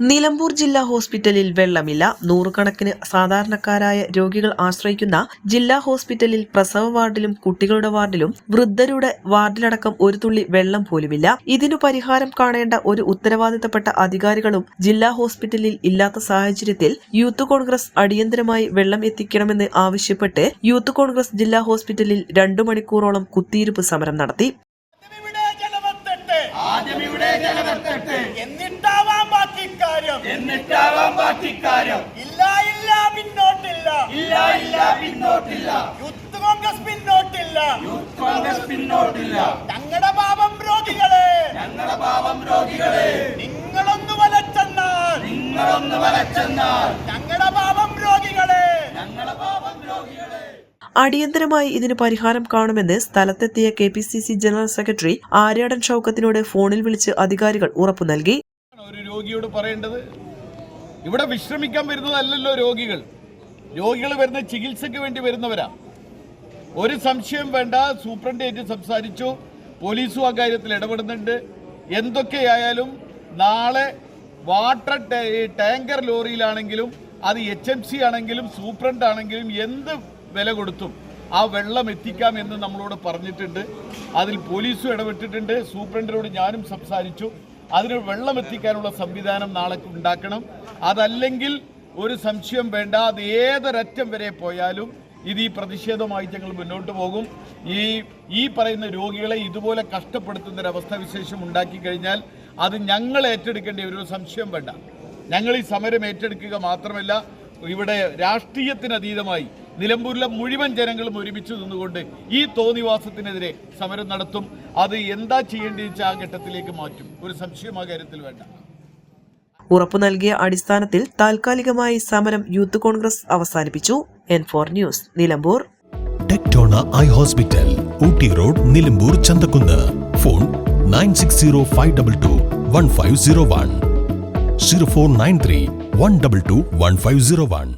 Nilambur ജില്ലാ ഹോസ്പിറ്റലിൽ വെള്ളമില്ല. നൂറുകണക്കിന് സാധാരണക്കാരായ രോഗികൾ ആശ്രയിക്കുന്ന ജില്ലാ ഹോസ്പിറ്റലിൽ പ്രസവ വാർഡിലും കുട്ടികളുടെ വാർഡിലും വൃദ്ധരുടെ വാർഡിലടക്കം ഒരു തുള്ളി വെള്ളം പോലുമില്ല. ഇതിനു പരിഹാരം കാണേണ്ട ഒരു ഉത്തരവാദിത്തപ്പെട്ട അധികാരികളും ജില്ലാ ഹോസ്പിറ്റലിൽ ഇല്ലാത്ത സാഹചര്യത്തിൽ യൂത്ത് കോൺഗ്രസ് അടിയന്തരമായി വെള്ളം എത്തിക്കണമെന്ന് ആവശ്യപ്പെട്ട് യൂത്ത് കോൺഗ്രസ് ജില്ലാ ഹോസ്പിറ്റലിൽ രണ്ടു മണിക്കൂറോളം കുത്തിയിരുപ്പ് സമരം നടത്തി. ജലമെത്തട്ടെ എന്നിട്ടാവാം ബാക്കി കാര്യം എന്നിട്ടാവാം ബാക്കി കാര്യം ഇല്ല ഇല്ല പിന്നോട്ടില്ല. ഇല്ല ഇല്ല പിന്നോട്ടില്ല. യൂത്ത് കോൺഗ്രസ് പിന്നോട്ടില്ല. യൂത്ത് കോൺഗ്രസ് പിന്നോട്ടില്ല. ഞങ്ങളുടെ പാപം രോഗികളെ. ഞങ്ങളുടെ പാപം രോഗികളെ. നിങ്ങളൊന്ന് വലച്ചെന്നാൽ. നിങ്ങളൊന്ന് വരച്ചെന്നാൽ ഞങ്ങളുടെ പാപം രോഗികളെ ഞങ്ങളുടെ പാവം രോഗികളെ അടിയന്തരമായി ഇതിന് പരിഹാരം കാണുമെന്ന് സ്ഥലത്തെത്തിയ K P C C general secretary Aryadan ഷൌക്കത്തിനോട് ഫോണിൽ വിളിച്ച് അധികാരികൾ ഉറപ്പു നൽകി. ഒരു രോഗിയോട് പറയേണ്ടത്. ഇവിടെ വിശ്രമിക്കാൻ വരുന്നതല്ലല്ലോ രോഗികൾ. രോഗികൾ വരുന്ന ചികിത്സയ്ക്ക് വേണ്ടി വരുന്നവരാ. ഒരു സംശയം വേണ്ട സൂപ്രണ്ടേറ്റ് സംസാരിച്ചു പോലീസും ആ കാര്യത്തിൽ ഇടപെടുന്നുണ്ട്. എന്തൊക്കെയായാലും നാളെ വാട്ടർ ടാങ്കർ ലോറിയിലാണെങ്കിലും അത് എച്ച് എം സി ആണെങ്കിലും സൂപ്രണ്ട് ആണെങ്കിലും എന്ത് വില കൊടുത്തും ആ വെള്ളം എത്തിക്കാം എന്ന് നമ്മളോട് പറഞ്ഞിട്ടുണ്ട്. അതിൽ പോലീസും ഇടപെട്ടിട്ടുണ്ട്. സൂപ്രണ്ടിനോട് ഞാനും സംസാരിച്ചു. അതിന് വെള്ളം എത്തിക്കാനുള്ള സംവിധാനം നാളെ ഉണ്ടാക്കണം. അതല്ലെങ്കിൽ ഒരു സംശയം വേണ്ട. അത് ഏതൊരറ്റം വരെ പോയാലും ഇത് ഈ പ്രതിഷേധമായി ഞങ്ങൾ മുന്നോട്ട് പോകും. ഈ ഈ പറയുന്ന രോഗികളെ ഇതുപോലെ കഷ്ടപ്പെടുത്തുന്ന ഒരു അവസ്ഥാവിശേഷം ഉണ്ടാക്കി കഴിഞ്ഞാൽ അത് ഞങ്ങൾ ഏറ്റെടുക്കേണ്ട ഒരു സംശയം വേണ്ട. ഞങ്ങൾ ഈ സമരം ഏറ്റെടുക്കുക മാത്രമല്ല ഇവിടെ രാഷ്ട്രീയത്തിന് അതീതമായി നിലമ്പൂരിലെ മുഴുവൻ ജനങ്ങളും ഒരുമിച്ച് നിന്നുകൊണ്ട് ഈ തോന്നിവാസത്തിനെതിരെ സമരം നടത്തും. അത് എന്താ ചെയ്യേണ്ടത് വെച്ചാൽ ആ ഘട്ടത്തിലേക്ക് മാറ്റും. ഒരു സംശയം ആ കാര്യത്തിൽ വേണ്ട. ഉറപ്പു നൽകിയ അടിസ്ഥാനത്തിൽ താൽക്കാലികമായി സമരം യൂത്ത് കോൺഗ്രസ് അവസാനിപ്പിച്ചു. N four news Nilambur. Tectona eye hospital Ooty road Nilambur Chanthakkunnu. Phone nine six zero five double two one five zero one. Zero four nine three one double two one five zero one.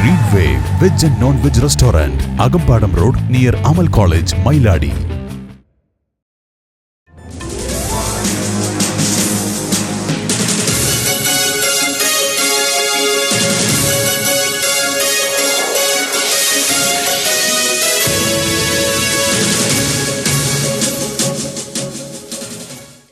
green way veg and non veg restaurant Akambadam road near Amal college Mayiladi